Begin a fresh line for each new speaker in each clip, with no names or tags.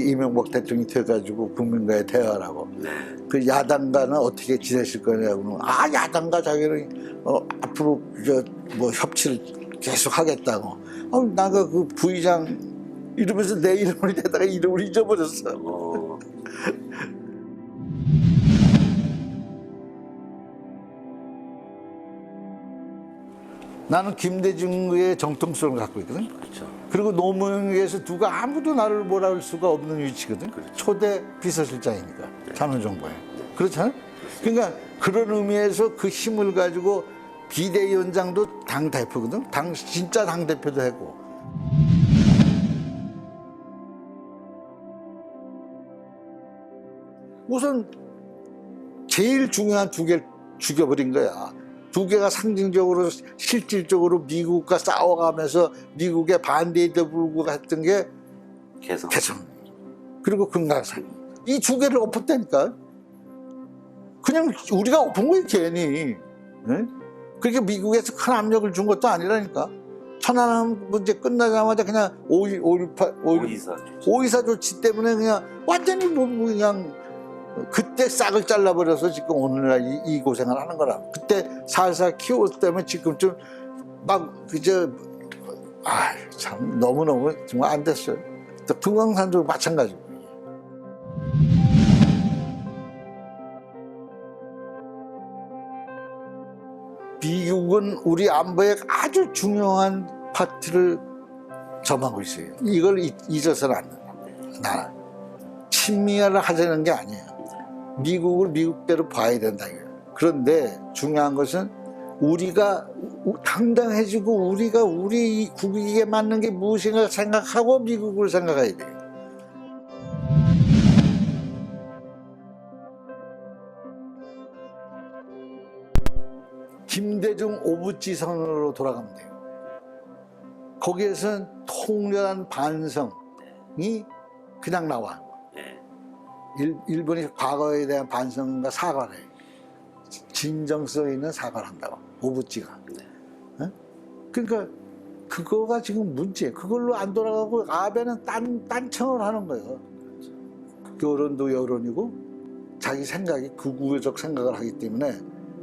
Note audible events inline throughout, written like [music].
이명박 대통령이 돼가지고 국민과의 대화라고. 그 야당과는 어떻게 지내실 거냐고. 아 야당과 자기는 어, 앞으로 저 뭐 협치를 계속 하겠다고. 어, 나가 그 부의장 이러면서 내 이름을 [laughs] 대다가 이름을 잊어버렸어.
어,
나는 김대중의 정통성을 갖고 있거든
그렇죠.
그리고 노무현에서 누가 아무도 나를 뭐라 할 수가 없는 위치거든. 초대 비서실장이니까 참여정부에. 그렇잖아. 그러니까 그런 의미에서 그 힘을 가지고 비대위원장도 당 대표거든. 당 진짜 당 대표도 했고. 우선 제일 중요한 두 개를 죽여버린 거야. 두 개가 상징적으로 실질적으로 미국과 싸워가면서 미국의 반대에도 불구하고 했던 게
개성.
개성 그리고 금강산 이 두 개를 엎었다니까 그냥 우리가 엎은 거예요 괜히 응? 그렇게 미국에서 큰 압력을 준 것도 아니라니까 천안함 문제 끝나자마자 그냥 5.18 5.18
오이사.
오이사 조치 때문에 그냥 완전히 뭐 그냥 그때 싹을 잘라버려서 지금 오늘날 이, 이 고생을 하는 거라. 그때 살살 키웠다면 지금쯤 막 그저 아 참 너무 너무 정말 안 됐어요. 또 금강산도 마찬가지고. 미국은 우리 안보에 아주 중요한 파트를 점하고 있어요. 이걸 잊- 잊어서는 안 된다. 나 친미화를 하자는 게 아니에요. 미국을 미국대로 봐야 된다. 그런데 중요한 것은 우리가 우- 당당해지고 우리가 우리 국익에 맞는 게 무엇인가 생각하고 미국을 생각해야 돼요. 김대중 오부지선으로 돌아가면 돼요. 거기에서는 통렬한 반성이 그냥 나와.
예.
일, 일본이 과거에 대한 반성과 사과를 해요. 진정성 있는 사과를 한다고 오부찌가
네.
그러니까 그거가 지금 문제 그걸로 안 돌아가고 아베는 딴, 딴청을 하는 거예요 여론도 여론이고 자기 생각이 극우적 생각을 하기 때문에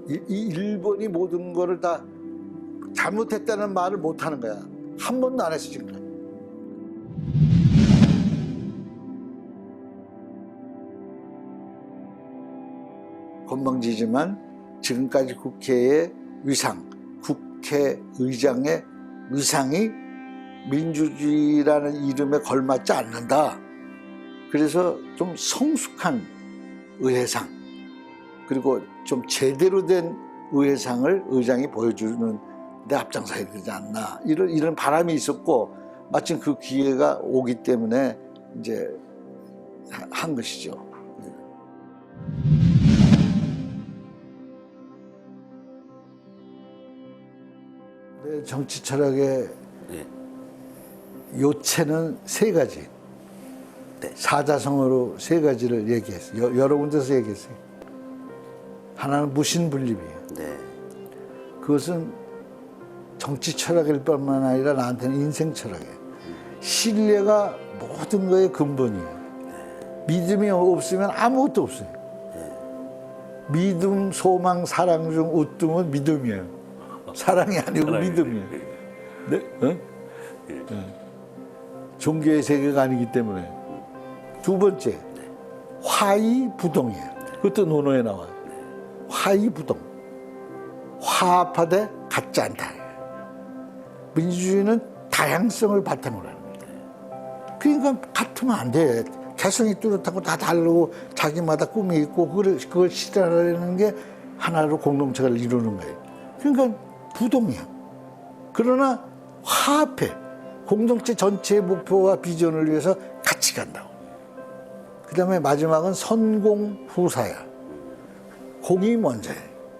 이, 이 일본이 모든 거를 다 잘못했다는 말을 못 하는 거야 한 번도 안 했어 지금 건방지지만 지금까지 국회의 위상, 국회의장의 위상이 민주주의라는 이름에 걸맞지 않는다. 그래서 좀 성숙한 의회상, 그리고 좀 제대로 된 의회상을 의장이 보여주는 데 앞장서야 되지 않나. 이런, 이런 바람이 있었고, 마침 그 기회가 오기 때문에 이제 하- 한 것이죠. 내 정치 철학의
예.
요체는 세 가지.
네.
사자성어로 세 가지를 얘기했어요. 여- 여러 군데서 얘기했어요. 하나는 무신분립이에요.
네.
그것은 정치 철학일 뿐만 아니라 나한테는 인생 철학이에요. 신뢰가 모든 거의 근본이에요. 믿음이 없으면 아무것도 없어요. 믿음, 소망, 사랑 중 우등은 믿음이에요. 사랑이 아니고
사랑이-
믿음이에요. 네? 어? 네. 종교의 세계가 아니기 때문에. 두 번째, 화이부동이에요. 그것도 논어에 나와요. 화이부동. 화합하되 같지 않다. 민주주의는 다양성을 바탕으로 하는 거예요. 그러니까 같으면 안 돼. 개성이 뚜렷하고 다 다르고 자기마다 꿈이 있고 그걸, 그걸 실현하려는 게 하나로 공동체를 이루는 거예요. 그러니까 부동이야. 그러나 화합해. 공동체 전체의 목표와 비전을 위해서 같이 간다고. 그 다음에 마지막은 선공 후사야. 공이 먼저야.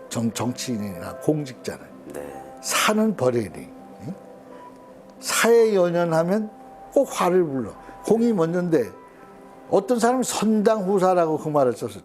정, 정치인이나 공직자는.
네.
사는. 응? 사에 연연하면 꼭 화를 불러. 공이 먼저인데 어떤 사람은 선당 후사라고 그 말을 썼어.